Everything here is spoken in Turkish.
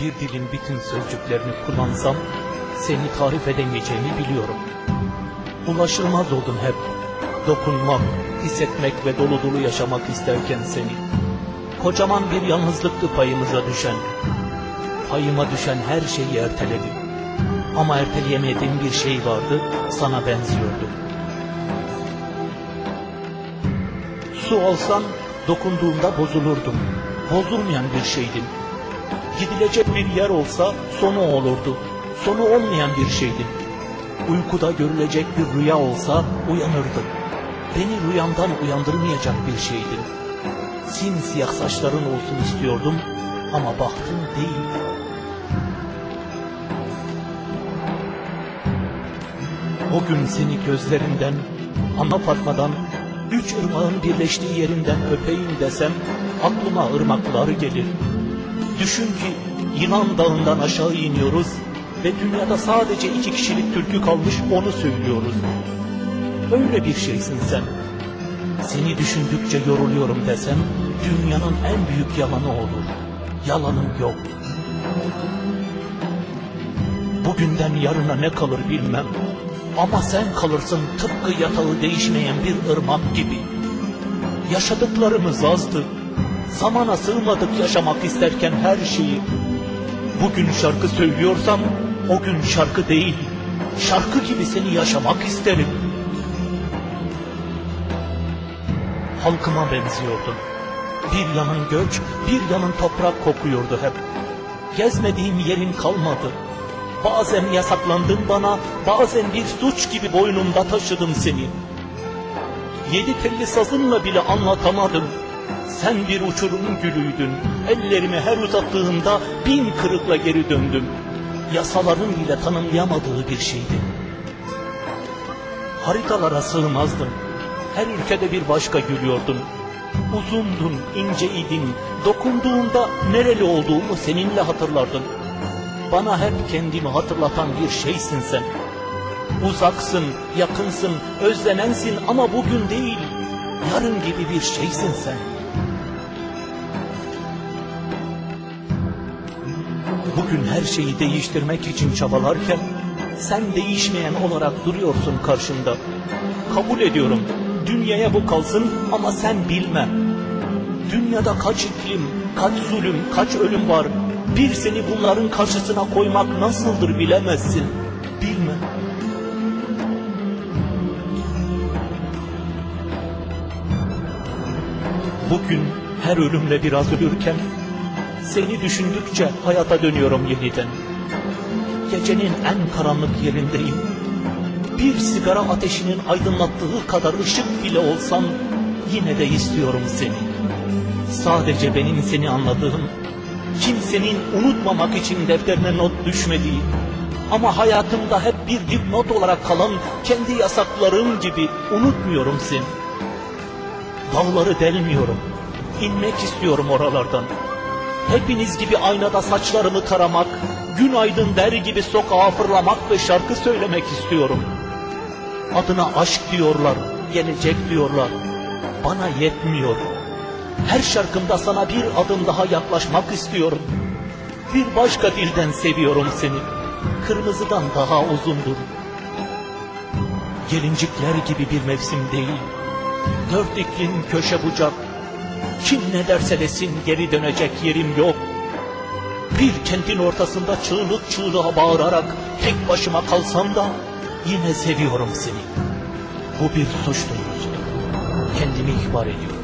bir dilin bütün sözcüklerini kullansam seni tarif edemeyeceğimi biliyorum. Ulaşılmaz oldun hep. Dokunmak, hissetmek ve dolu dolu yaşamak isterken seni. Kocaman bir yalnızlıktı payımıza düşen. Payıma düşen her şeyi erteledim. Ama erteleyemediğim bir şey vardı, sana benziyordu. Su olsan dokunduğumda bozulurdum. Bozulmayan bir şeydin. Gidilecek bir yer olsa sonu olurdu. Sonu olmayan bir şeydin. Uykuda görülecek bir rüya olsa uyanırdım. Beni rüyamdan uyandırmayacak bir şeydin. Simsiyah saçların olsun istiyordum ama baktım değil. O gün seni gözlerinden, ana Fatma'dan, üç ırmağın birleştiği yerinden öpeyim desem aklıma ırmaklar gelir. Düşün ki Yılan Dağı'ndan aşağı iniyoruz ve dünyada sadece iki kişilik türkü kalmış onu söylüyoruz. Öyle bir şeysin sen. Seni düşündükçe yoruluyorum desem dünyanın en büyük yalanı olur. Yalanım yok. Bugünden yarına ne kalır bilmem. Ama sen kalırsın tıpkı yatağı değişmeyen bir ırmak gibi. Yaşadıklarımız azdı. Zamana sığmadık yaşamak isterken her şeyi. Bugün şarkı söylüyorsam o gün şarkı değil. Şarkı gibi seni yaşamak isterim. Halkıma benziyordun. Bir yanın göç, bir yanın toprak kokuyordu hep. Gezmediğim yerin kalmadı. Bazen yasaklandın bana, bazen bir suç gibi boynumda taşıdım seni. Yedi telli sazınla bile anlatamadım. Sen bir uçurum gülüydün. Ellerimi her uzattığımda bin kırıkla geri döndüm. Yasaların bile tanımlayamadığı bir şeydi. Haritalara sığmazdın. Her ülkede bir başka gülüyordun. Uzundun, inceydin. Dokunduğunda nereli olduğumu seninle hatırlardım. Bana hep kendimi hatırlatan bir şeysin sen. Uzaksın, yakınsın, özlenensin ama bugün değil, yarın gibi bir şeysin sen. Bugün her şeyi değiştirmek için çabalarken, sen değişmeyen olarak duruyorsun karşımda. Kabul ediyorum, dünyaya bu kalsın ama sen bilme. Dünyada kaç iklim, kaç zulüm, kaç ölüm var. Bir seni bunların karşısına koymak nasıldır bilemezsin. Bilme. Bugün her ölümle biraz ölürken seni düşündükçe hayata dönüyorum yeniden. Gecenin en karanlık yerindeyim. Bir sigara ateşinin aydınlattığı kadar ışık bile olsan yine de istiyorum seni. Sadece benim seni anladığım, kimsenin unutmamak için defterine not düşmediği, ama hayatımda hep bir dipnot olarak kalan kendi yasaklarım gibi unutmuyorum seni. Dağları delmiyorum, inmek istiyorum oralardan. Hepiniz gibi aynada saçlarımı taramak, günaydın der gibi sokağa fırlamak ve şarkı söylemek istiyorum. Adına aşk diyorlar, gelecek diyorlar. Bana yetmiyor. Her şarkımda sana bir adım daha yaklaşmak istiyorum. Bir başka dilden seviyorum seni. Kırmızıdan daha uzundur. Gelincikler gibi bir mevsim değil. Dört iklim köşe bucak. Kim ne derse desin geri dönecek yerim yok. Bir kentin ortasında çığlık çığlığa bağırarak tek başıma kalsam da yine seviyorum seni. Bu bir suç duygusudur. Kendimi ihbar ediyorum.